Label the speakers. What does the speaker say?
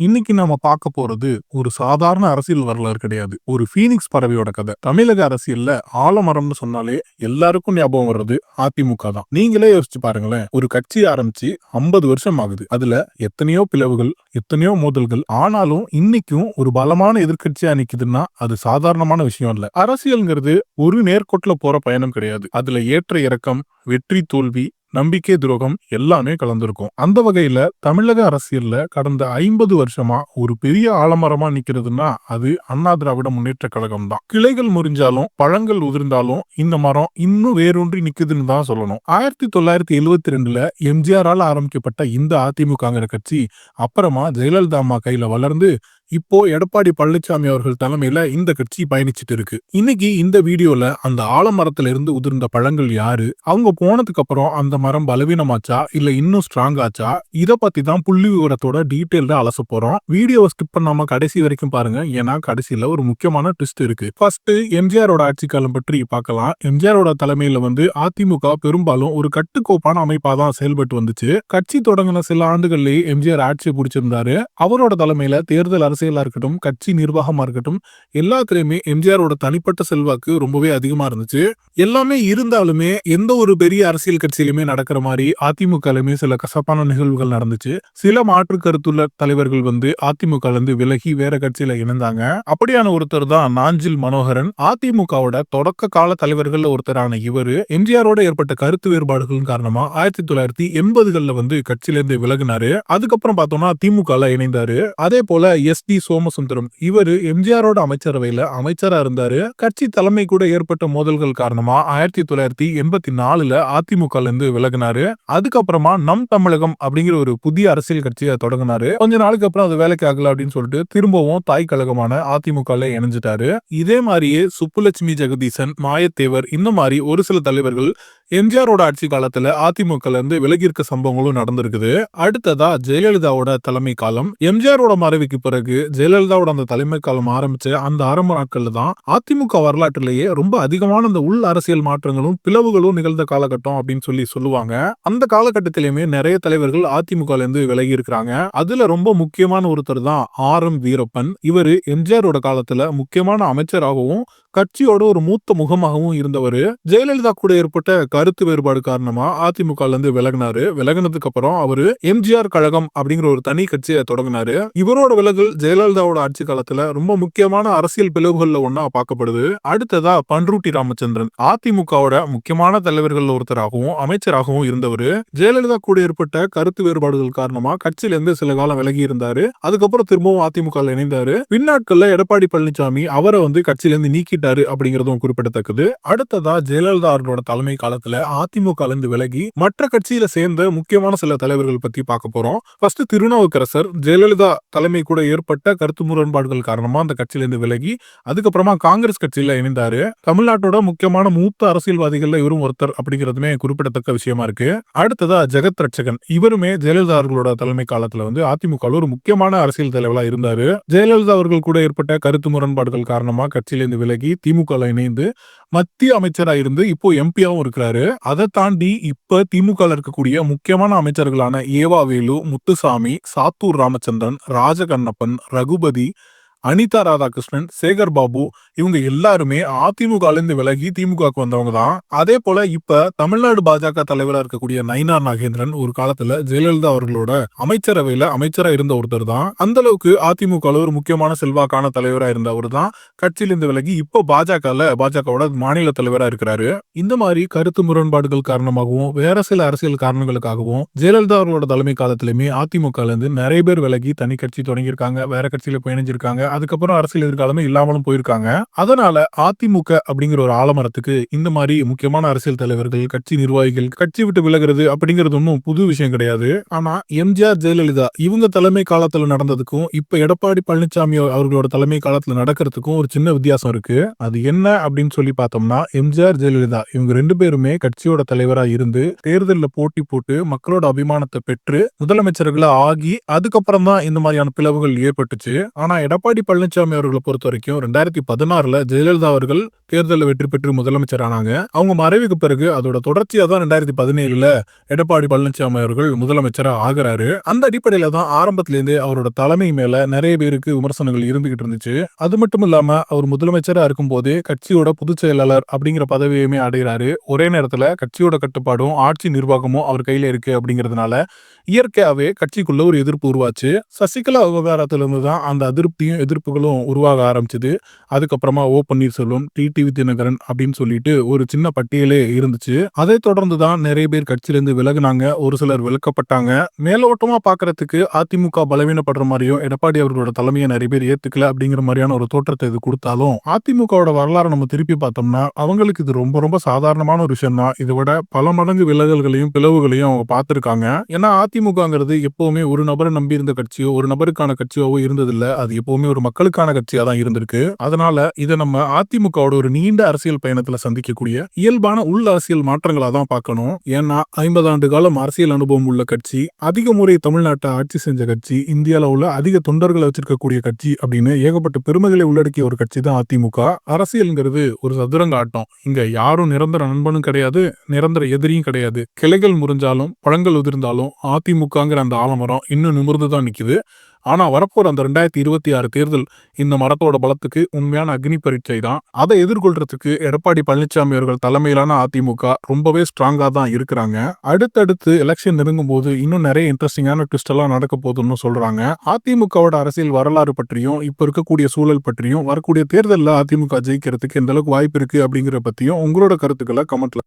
Speaker 1: இன்னைக்கு நாம பார்க்க போறது ஒரு சாதாரண அரசியல் வரலாறு கிடையாது. ஒரு ஃபீனிக்ஸ் பறவையோட கதை. தமிழக அரசியல்ல ஆலமரம்னு சொன்னாலே எல்லாருக்கும் ஞாபகம் வர்றது அதிமுக தான். நீங்களே யோசிச்சு பாருங்களேன். ஒரு கட்சி ஆரம்பிச்சு ஐம்பது வருஷம் ஆகுது. அதுல எத்தனையோ பிளவுகள் எத்தனையோ மோதல்கள். ஆனாலும் இன்னைக்கும் ஒரு பலமான எதிர்கட்சியா நிக்குதுன்னா அது சாதாரணமான விஷயம் இல்ல அரசியல்ங்கிறது ஒரு நேர்கோட்டுல போற பயணம் கிடையாது. அதுல ஏற்ற இறக்கம் வெற்றி தோல்வி நம்பிக்கை துரோகம் எல்லாமே கலந்திருக்கும். அந்த வகையில தமிழக அரசியல்ல கடந்த ஐம்பது வருஷமா ஒரு பெரிய ஆலமரமா நிக்கிறதுன்னா அது அண்ணா திராவிட முன்னேற்ற கழகம் தான் கிளைகள் முறிஞ்சாலும் பழங்கள் உதிர்ந்தாலும் இந்த மரம் இன்னும் வேரூன்றி நிக்குதுன்னு தான் சொல்லணும். ஆயிரத்தி தொள்ளாயிரத்தி எழுவத்தி ரெண்டுல எம்ஜிஆரால் ஆரம்பிக்கப்பட்ட இந்த அதிமுகங்கிற கட்சி அப்புறமா ஜெயலலிதா அம்மா கையில வளர்ந்து இப்போ எடப்பாடி பழனிசாமி அவர்கள் தலைமையில இந்த கட்சி பயணிச்சுட்டு இருக்கு இன்னைக்கு இந்த வீடியோல அந்த ஆலமரத்துல இருந்து உதிர்ந்த பழங்கள் யாரு? அவங்க போனதுக்கு அப்புறம் அந்த மரம் பலவீனமாச்சா? இல்ல இன்னும் ஸ்ட்ராங் ஆச்சா? இத பத்தி தான் புள்ளி விவரத்தோட டீட்டெயில்ல அலச போறோம். வீடியோவை ஸ்கிப் பண்ணாம கடைசி வரைக்கும் பாருங்க. ஏன்னா கடைசியில ஒரு முக்கியமான ட்விஸ்ட் இருக்கு. ஃபர்ஸ்ட் எம்ஜிஆரோட ஆட்சி காலம் பற்றி பார்க்கலாம். எம்ஜிஆரோட தலைமையில வந்து அதிமுக பெரும்பாலும் ஒரு கட்டுக்கோப்பான அமைப்பா தான் செயல்பட்டு வந்துச்சு. கட்சி தொடங்கின சில ஆண்டுகள்லயே எம்ஜிஆர் ஆட்சி பிடிச்சிருந்தாரு. அவரோட தலைமையில தேர்தல் அரசியலாக இருக்கட்டும் கட்சி நிர்வாகமாக இருக்கட்டும் எல்லாத்துலயுமே எம்ஜிஆரோட தனிப்பட்ட செல்வாக்கு ரொம்பவே அதிகமா இருந்துச்சு. எல்லாமே இருந்தாலுமே எந்த ஒரு பெரிய அரசியல் கட்சியிலுமே நடக்கிற மாதிரி அதிமுகலுமே சில கசப்பான நிகழ்வுகள் நடந்துச்சு. சில மாற்று கருத்துள்ள தலைவர்கள் வந்து அதிமுக இருந்து விலகி வேற கட்சியில இணைந்தாங்க. அப்படியான ஒருத்தர் தான் நாஞ்சில் மனோகரன். அதிமுகவோட தொடக்க கால தலைவர்கள்ல ஒருத்தரான இவரு எம்ஜிஆரோட ஏற்பட்ட கருத்து வேறுபாடுகள் காரணமா ஆயிரத்தி தொள்ளாயிரத்தி எண்பதுகள்ல வந்து கட்சியில இருந்து விலகினாரு. அதுக்கப்புறம் பார்த்தோம்னா திமுக இணைந்தாரு. அதே போல எஸ். டி. சோமசுந்தரம். இவரு எம்ஜிஆரோட அமைச்சரவையில அமைச்சரா இருந்தாரு. கட்சி தலைமை கூட ஏற்பட்ட மோதல்கள் காரணமா ஆயிரத்தி தொள்ளாயிரத்தி எண்பத்தி நாலுல அதிமுக இருந்து விலகினாரு. அதுக்கப்புறமா நம் தமிழகம் அப்படிங்கிற ஒரு புதிய அரசியல் கட்சியை தொடங்கினாரு. கொஞ்ச நாளுக்கு அப்புறம் அது வேலைக்கு ஆகல அப்படின்னு சொல்லிட்டு திரும்பவும் தாய் கழகமான அதிமுக இணைஞ்சிட்டாரு. இதே மாதிரியே சுப்புலட்சுமி ஜெகதீசன் மாயத்தேவர் இந்த மாதிரி ஒரு சில தலைவர்கள் எம்ஜிஆரோட ஆட்சி காலத்துல அதிமுக இருந்து விலகி இருக்க சம்பவங்களும் நடந்திருக்குது. அடுத்ததா ஜெயலலிதாவோட தலைமை காலம். எம்ஜிஆரோட மறைவுக்கு பிறகு ஜெயலலிதாவோட அந்த தலைமை காலம் ஆரம்பிச்ச அந்த ஆரம்ப நாட்கள்ல தான் அதிமுக வரலாற்றிலேயே ரொம்ப அதிகமான அந்த உள் அரசியல் மாற்றங்களும் பிளவுகளும் நிகழ்ந்த காலகட்டம் அப்படின்னு சொல்லி சொல்லுவாங்க. அந்த காலகட்டத்திலயுமே நிறைய தலைவர்கள் அதிமுக இருந்து விலகி இருக்கிறாங்க அதுல ரொம்ப முக்கியமான ஒருத்தர் தான் ஆர் எம் வீரப்பன். இவர் எம்ஜிஆரோட காலத்துல முக்கியமான அமைச்சராகவும் கட்சியோட ஒரு மூத்த முகமாகவும் இருந்தவர் ஜெயலலிதா கூட ஏற்பட்ட கருத்து வேறுபாடு காரணமா அதிமுக இருந்து விலகினாரு. விலகினதுக்கு அப்புறம் அவரு எம்ஜிஆர் கழகம் அப்படிங்கிற ஒரு தனி கட்சியை தொடங்கினாரு. இவரோட விலகல் ஜெயலலிதாவோட ஆட்சி காலத்துல ரொம்ப முக்கியமான அரசியல் பிளவுகள்ல ஒன்னா பார்க்கப்படுது. அடுத்ததா பன்ருட்டி ராமச்சந்திரன். அதிமுகவோட முக்கியமான தலைவர்கள் ஒருத்தராகவும் அமைச்சராகவும் இருந்தவர். ஜெயலலிதா கூட ஏற்பட்ட கருத்து வேறுபாடுகள் காரணமா கட்சியில இருந்து சில காலம் விலகி இருந்தாரு. அதுக்கப்புறம் திரும்பவும் அதிமுக இணைந்தாரு. பின்னாட்கள்ல எடப்பாடி பழனிசாமி அவரை வந்து கட்சியில இருந்து நீக்கிட்டாரு. அப்படிங்கறதும் குறிப்பிடத்தக்கது. அடுத்ததா ஜெயலலிதா அவர்களோட தலைமை காலத்துல அதிமுக இருந்து விலகி மற்ற கட்சியில சேர்ந்த முக்கியமான சில தலைவர்கள் பத்தி பார்க்க போறோம். ஃபர்ஸ்ட் திருநாவுக்கரசர் ஜெயலலிதா தலைமை கூட ஏற்பட்ட கருத்து முரண்பாடுகள் காரணமா அந்த கட்சியில இருந்து விலகி அதுக்கப்புறமா காங்கிரஸ் கட்சியில இணைந்தாரு. தமிழ்நாட்டோட முக்கியமான மூத்த அரசியல்வாதிகள்ல இவரும் ஒருத்தர் அப்படிங்கிறதுமே குறிப்பிடத்தக்க விஷயமா இருக்கு. அடுத்ததா ஜெகத் ரட்சகன் இவருமே ஜெயலலிதா அவர்களோட தலைமை காலத்துல வந்து அதிமுக ஒரு முக்கியமான அரசியல் தலைவரா இருந்தாரு. ஜெயலலிதா அவர்கள் கூட ஏற்பட்ட கருத்து முரண்பாடுகள் காரணமா கட்சியிலிருந்து விலகி திமுக இணைந்து மத்திய அமைச்சரா இருந்து இப்போ எம்பியாவும் இருக்கிறாரு. அதை தாண்டி இப்ப திமுக இருக்கக்கூடிய முக்கியமான அமைச்சர்களான ஏவா வேலு முத்துசாமி சாத்தூர் ராமச்சந்திரன் ராஜகண்ணப்பன் ரகுபதி அனிதா ராதாகிருஷ்ணன் சேகர் பாபு இவங்க எல்லாருமே அதிமுகலேருந்து விலகி திமுகவுக்கு வந்தவங்க தான். அதே போல இப்ப தமிழ்நாடு பாஜக தலைவரா இருக்கக்கூடிய நயினார் நாகேந்திரன் ஒரு காலத்துல ஜெயலலிதா அவர்களோட அமைச்சரவையில அமைச்சரா இருந்த ஒருத்தர் தான். அந்த அளவுக்கு அதிமுக ஒரு முக்கியமான செல்வாக்கான தலைவரா இருந்த அவர் தான். கட்சியிலிருந்து விலகி இப்போ பாஜகல பாஜகவோட மாநில தலைவரா இருக்கிறாரு. இந்த மாதிரி கருத்து முரண்பாடுகள் காரணமாகவும் வேற சில அரசியல் காரணங்களுக்காகவும் ஜெயலலிதா அவர்களோட தலைமை காலத்திலுமே அதிமுக இருந்து நிறைய பேர் விலகி தனி கட்சி தொடங்கியிருக்காங்க. வேற கட்சியில பயணிஞ்சிருக்காங்க அதுக்கப்புறம் அரசியல் எதிர்காலமே இல்லாமலும் போயிருக்காங்க. அதனால அதிமுக அப்படிங்கிற ஒரு ஆலமரத்துக்கு இந்த மாதிரி முக்கியமான அரசியல் தலைவர்கள் கட்சி நிர்வாகிகள் கட்சி விட்டு விலகிறது அப்படிங்கிறது ஒன்றும் புது விஷயம் கிடையாது. ஆனா எம்ஜிஆர் ஜெயலலிதா இவங்க தலைமை காலத்துல நடந்ததுக்கும் இப்ப எடப்பாடி பழனிசாமி அவர்களோட தலைமை காலத்துல நடக்கிறதுக்கும் ஒரு சின்ன வித்தியாசம் இருக்கு. அது என்ன அப்படின்னு சொல்லி பார்த்தோம்னா எம்ஜிஆர் ஜெயலலிதா இவங்க ரெண்டு பேருமே கட்சியோட தலைவரா இருந்து தேர்தலில் போட்டி போட்டு மக்களோட அபிமானத்தை பெற்று முதலமைச்சர்களா ஆகி அதுக்கப்புறம் தான் இந்த மாதிரியான பிளவுகள் ஏற்பட்டுச்சு. ஆனா எடப்பாடி எடப்பாடி பழனிசாமி அவர்களை பொறுத்த வரைக்கும் ரெண்டாயிரத்தி பதினாறுல ஜெயலலிதா அவர்கள் தேர்தலில் வெற்றி பெற்று முதலமைச்சர் ஆனாங்க அவங்க மறைவுக்கு பிறகு அதோட தொடர்ச்சியா தான் ரெண்டாயிரத்தி பதினேழுல எடப்பாடி பழனிசாமி அவர்கள் முதலமைச்சராக ஆகிறாரு. அந்த அடிப்படையில தான் ஆரம்பத்திலேருந்து அவரோட தலைமை மேல நிறைய பேருக்கு விமர்சனங்கள் இருந்துகிட்டு இருந்துச்சு. அது மட்டும் இல்லாம அவர் முதலமைச்சரா இருக்கும் போதே கட்சியோட பொதுச் செயலாளர் அப்படிங்கிற பதவியுமே அடைகிறாரு. ஒரே நேரத்துல கட்சியோட கட்டுப்பாடும் ஆட்சி நிர்வாகமும் அவர் கையில இருக்கு அப்படிங்கிறதுனால இயற்கையாகவே கட்சிக்குள்ள ஒரு எதிர்ப்பு உருவாச்சு. சசிகலா விவகாரத்திலிருந்து தான் அந்த அதிருப்தியும் எதிர்ப்புகளும் உருவாக ஆரம்பிச்சது. அதுக்கப்புறமா ஓ பன்னீர்செல்வம் டிடிவி தினகரன் அப்படின்னு சொல்லிட்டு ஒரு சின்ன பட்டியலே இருந்துச்சு. அதை தொடர்ந்து தான் நிறைய பேர் கட்சியிலேருந்து விலகினாங்க. ஒரு சிலர் விலக்கப்பட்டாங்க மேலோட்டமா பாக்குறதுக்கு அதிமுக பலவீனப்படுற மாதிரியும் எடப்பாடி அவர்களோட தலைமையை நிறைய பேர் ஏத்துக்கல அப்படிங்கிற மாதிரியான ஒரு தோற்றத்தை இது கொடுத்தாலும் அதிமுகவோட வரலாறு நம்ம திருப்பி பார்த்தோம்னா அவங்களுக்கு இது ரொம்ப ரொம்ப சாதாரணமான ஒரு விஷயம் தான் இதை விட பல மடங்கு விலகல்களையும் பிளவுகளையும் அவங்க பார்த்துருக்காங்க. ஏன்னா அதிமுகங்கிறது எப்போவுமே ஒரு நபரை நம்பி இருந்த கட்சியோ ஒரு நபருக்கான கட்சியோவோ இருந்ததில்ல. அது எப்பவுமே ஒரு மக்களுக்கான கட்சியா தான் இருந்திருக்கு. அதனால இதை நம்ம அதிமுகவோட ஒரு நீண்ட அரசியல் பயணத்துல சந்திக்கக்கூடிய இயல்பான உள் அரசியல் மாற்றங்களா தான் பார்க்கணும். ஏன்னா ஐம்பது ஆண்டு காலம் அரசியல் அனுபவம் உள்ள கட்சி அதிக முறை தமிழ்நாட்டை ஆட்சி செஞ்ச கட்சி இந்தியாவில் உள்ள அதிக தொண்டர்களை வச்சிருக்கக்கூடிய கட்சி அப்படின்னு ஏகப்பட்ட பெருமைகளை உள்ளடக்கிய ஒரு கட்சி தான் அதிமுக. அரசியல்ங்கிறது ஒரு சதுரங்க ஆட்டம். இங்க யாரும் நிரந்தர நண்பனும் கிடையாது நிரந்தர எதிரியும் கிடையாது. கிளைகள் முறிஞ்சாலும் பழங்கள் உதிர்ந்தாலும் அதிமுகங்கிற அந்த ஆலமரம் இன்னும் நிமிர்ந்து தான் நிற்குது ஆனால் வரப்போகிற அந்த ரெண்டாயிரத்தி இருபத்தி ஆறு தேர்தல் இந்த மரத்தோட பலத்துக்கு உண்மையான அக்னி பரீட்சை தான். அதை எதிர்கொள்றதுக்கு எடப்பாடி பழனிசாமி அவர்கள் தலைமையிலான அதிமுக ரொம்பவே ஸ்ட்ராங்காக தான் இருக்கிறாங்க. அடுத்தடுத்து எலெக்ஷன் நெருங்கும் போது இன்னும் நிறைய இன்ட்ரெஸ்டிங்கான ட்விஸ்ட் எல்லாம் நடக்க போகுதுன்னு சொல்றாங்க. அதிமுகவோட அரசியல் வரலாறு பற்றியும் இப்போ இருக்கக்கூடிய சூழல் பற்றியும் வரக்கூடிய தேர்தலில் அதிமுக ஜெயிக்கிறதுக்கு எந்த அளவுக்கு வாய்ப்பு இருக்கு அப்படிங்கிற பற்றியும் உங்களோட கருத்துக்களை கமெண்ட்ல